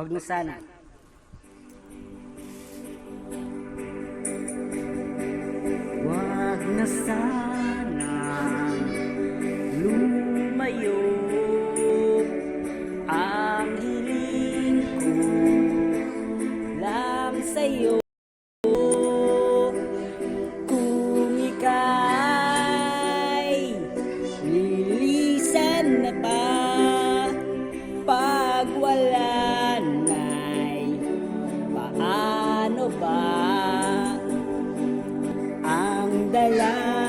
Wag na. Wag na sana lumayo ang hiling ko lang sa'yo kung ika'y na pa ba? Ang dalangin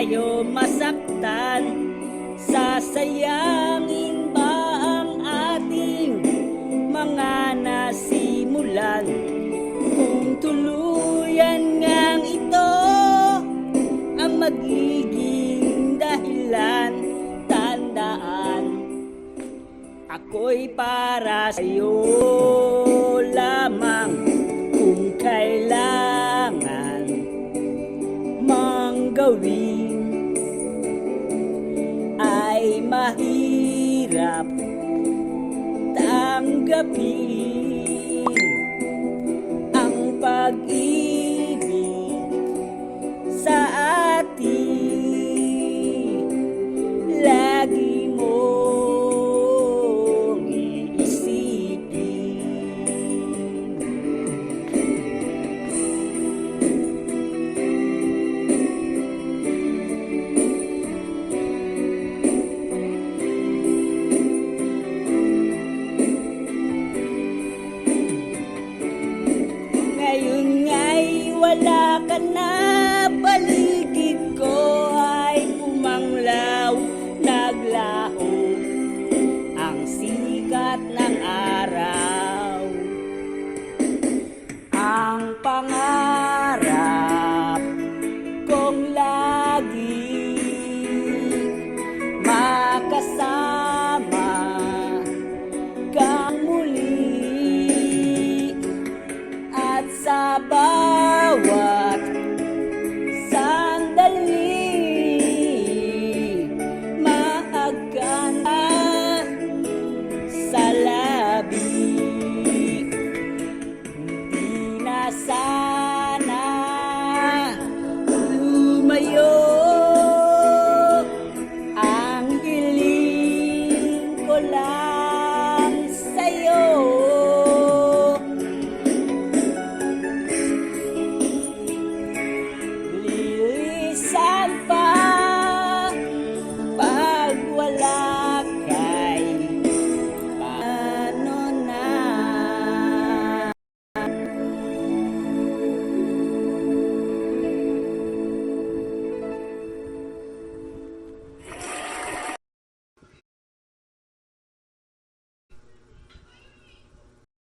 tayo masaktan? Sasayangin ba ang ating mga nasimulan? Kung tuluyan ngang ito ang magiging dahilan, tandaan Ako'y para sa'yo lamang kung kailangan mang gawin mahirap tanggapin ang pag-ibig